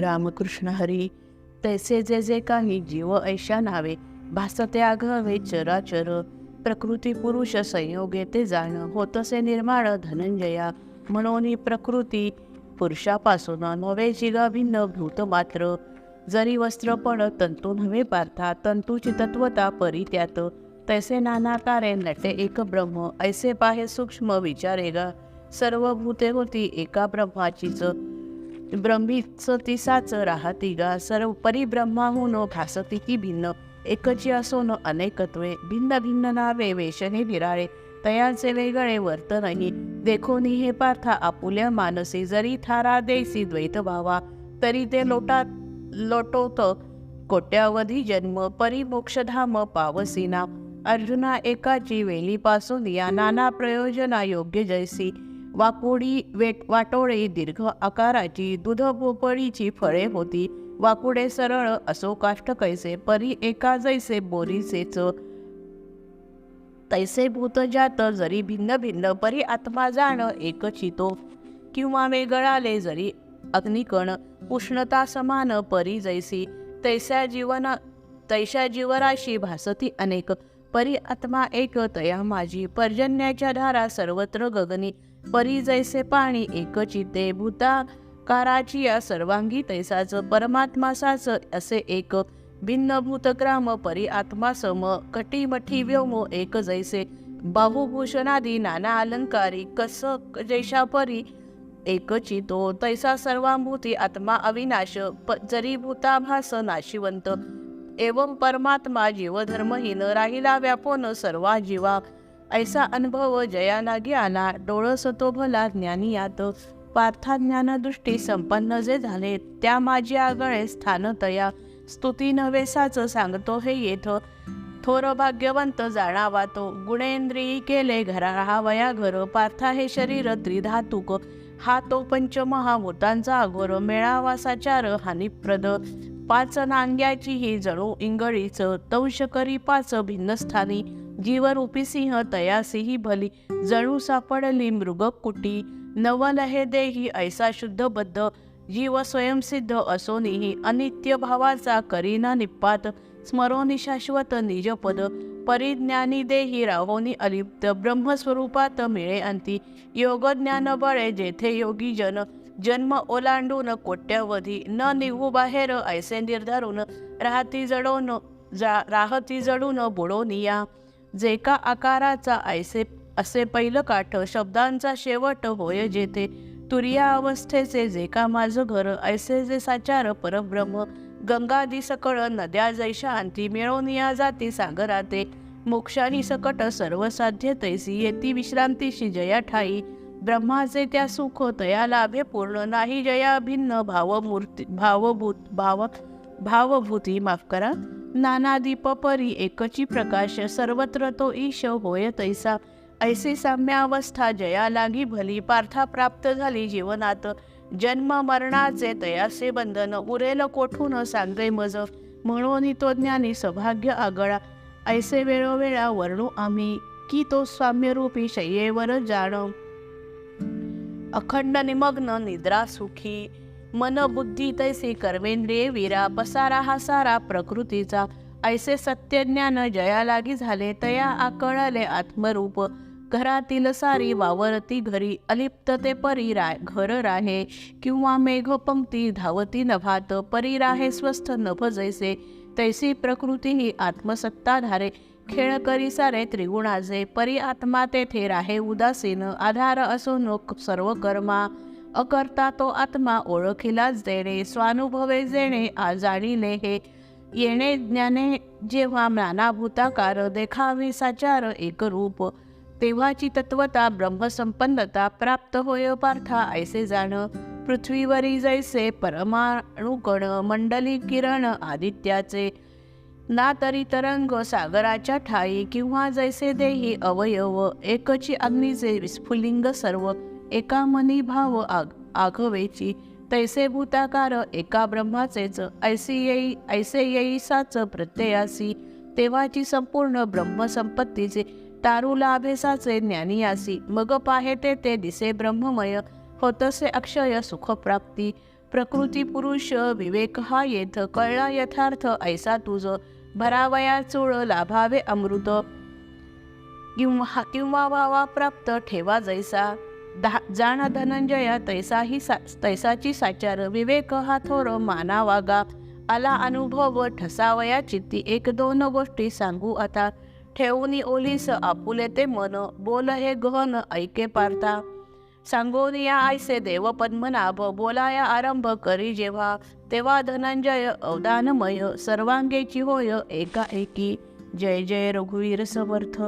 रामकृष्ण हरी. तैसे जे जे काही जीव ऐशा नावे भासते आघावे चराचर. प्रकृती पुरुष संयोगे ते जाण होतसे निर्माण धनंजया. म्हणून प्रकृती पुरुषापासून नवे जिगा भिन्न भूत मात्र. जरी वस्त्र पण तंतू नव्हे पार्था तंतूची तत्वता परी त्यात. तैसे नाना तारे नटे एक ब्रह्म ऐसे पाहे सूक्ष्म विचारेगा. सर्व भूते होती एका ब्रह्माचीच. ब्रह्मीच तिसाच राहती गा. सर्व परिब्रह्माहून भासती की भिन्न. एकची असोन अनेकत्वे भिन्न भिन्न नावे वेशने निराळे तयाचे वेगळे वर्तनही देखोनी हे पार्था आपुल्या मानसी. जरी थारा देसी द्वैत भावा तरी ते लोटात लोटोत. कोट्यावधी जन्म परिमोक्षधाम पावसीना. अर्जुना एकाची वेलीपासून या नाना प्रयोजना योग्य जैसी. वाकुडी वेट वाटोळी दीर्घ आकाराची दुध भोपळीची फळे होती. वाकुडे सरळ असो काष्ट कैसे परी एका जैसे बोरीसेच. तैसे भूत जात जरी भिन्न भिन्न परी आत्मा जाण एक चितो. किंवा वेगळाले जरी अग्निकण उष्णता समान परी जैसी. तैसा जीवन तैशा जीवराशी भासती अनेक. परी आत्मा एक तया माझी. पर्जन्याच्या धारा सर्वत्र गगनी. परी जैसे पाणी एकची ते भूताकाराची या सर्वांगी तैसाच परमात्मासाच असे एक. भिन्न भूतग्राम परी आत्मा सम कटीमठी व्योम एक जैसे. बाहुभूषणादी नाना अलंकारी कस जैशा परी. एकची तो तैसा सर्वांभूती आत्मा अविनाश प जरी भूताभास नाशिवंत. एवं परमात्मा जीवधर्महीन राहिला व्यापोन सर्वा जीवा ऐसा अनुभव जया लागे आला. डोळस तो भला ज्ञानी यात. पार्था ज्ञानदृष्टी संपन्न जे झाले त्या माझी आगळे स्थान तया. स्तुती नवेसाच सांगतो हे येथ. थोर भाग्यवंत जाणावा तो गुणेंद्रियी केले घरा वया घर. पार्था हे शरीर त्रिधातुक. हा तो पंचमहाभूतांचा अघोर मेळावा साचार हानिप्रद. पाच नांग्याची ही जणू इंगळीच. तंश करी पाच भिन्न स्थानी. जीवरूपी सिंह तयासीही भली जणू सापडली मृगकुटी नवल हे देही ऐसा शुद्धबद्ध जीव स्वयंसिद्ध असोनीही अनित्य भावाचा करीना निपात. स्मरोनी शाश्वत निजपद परिज्ञानी देही राहोनी अलिप्त. ब्रह्मस्वरूपात मिळे अंती योग ज्ञान बळे जेथे योगी जन. जन्म ओलांडून कोट्यावधी न निघू बाहेर ऐसे निर्धारून. राहती जडोन जा राहती जडून बुडोनिया. जे का आकाराचा ऐसे असे पहिलं काठ शब्दांचा शेवट होय जेथे तुर्या अवस्थेचे जे का माझं घर ऐसे जे साचार परब्रह्म गंगादी सकळ नद्या जैशा अंती मिळवून जाती सागराते मोक्षानी सकट सर्व साध्य तैसी येती विश्रांतीशी जया ठाई ब्रह्माचे त्या सुख तया लाभे पूर्ण नाही जया भिन्न भावमूर्ती भावभूत भाव भावभूती माफ करा. नाना दीप परी एकची प्रकाश सर्वत्र तो ईश होय तैसा. ऐसी साम्यावस्था जया लागी भली पार्था प्राप्त झाली जीवनात. जन्म मरणाचे तयासे बंधन उरेल कोठून सांगे मज. म्हणून तो ज्ञानी सौभाग्य आगळा. ऐसे वेळोवेळा वर्णू आम्ही की तो स्वाम्यरूपी शय्येवर जाण. अखंड निमग्न निद्रा सुखी मन बुद्धी तैसे कर्मेंद्रिये वीरा पसारा हा सारा प्रकृतीचा. ऐसे सत्यज्ञान जया लागी झाले तया आकळले आत्मरूप. घरातील सारी वावरती घरी अलिप्त ते परी रा घर राहे. किंवा मेघ पंक्ती धावती नभात परी राहे स्वस्थ नभ जैसे. तैसी प्रकृती ही आत्मसत्ताधारे. खेळ करी सारे त्रिगुणाचे परी आत्मा तेथे राहे उदासीन. आधार असो सर्व कर्मा अकर्ता तो आत्मा ओळखीलाच देणे स्वानुभवे जेणे आ जाणीले हे येणे ज्ञाने जेव्हा नानाभूताकार देखावे साचार एकरूप. तेव्हाची तत्वता ब्रह्मसंपन्नता प्राप्त होय पार्था ऐसे जाण. पृथ्वीवरी जैसे परमाणुकण मंडली किरण आदित्याचे. ना तरी तरंग सागराच्या ठाई किंवा जैसे देही अवयव एकची अग्नीचे विस्फुलिंग सर्व. एका मनी भाव आग आघवेची तैसे भूताकार एका ब्रह्माचेच ऐसे येई ऐसे येईसाच प्रत्ययासी तेव्हाची संपूर्ण ब्रह्मसंपत्तीचे तारुला ज्ञानी आसी मग पाहे ते ते दिसे ब्रह्ममय होतसे अक्षय सुखप्राप्ती प्रकृती पुरुष विवेक हा येथ कळला यथार्थ ऐसा तुझ भरावया चोळ लाभावे अमृत. किंवा किंवा व्हावा प्राप्त ठेवा जैसा. धा जाण धनंजया तैसाही सा तैसाची साचार विवेक हा थोर माना वागा आला अनुभव ठसावया चित्ती. एक दोन गोष्टी सांगू आता. ठेवून ओलीस आपुले ते मन. बोल हे गहन ऐके पारता सांगून या आयसे देव पद्मनाभ बोलाया आरंभ करी जेव्हा. तेव्हा धनंजय अवदानमय. सर्वांगेची होय एका एकी जय जय रघुवीर समर्थ.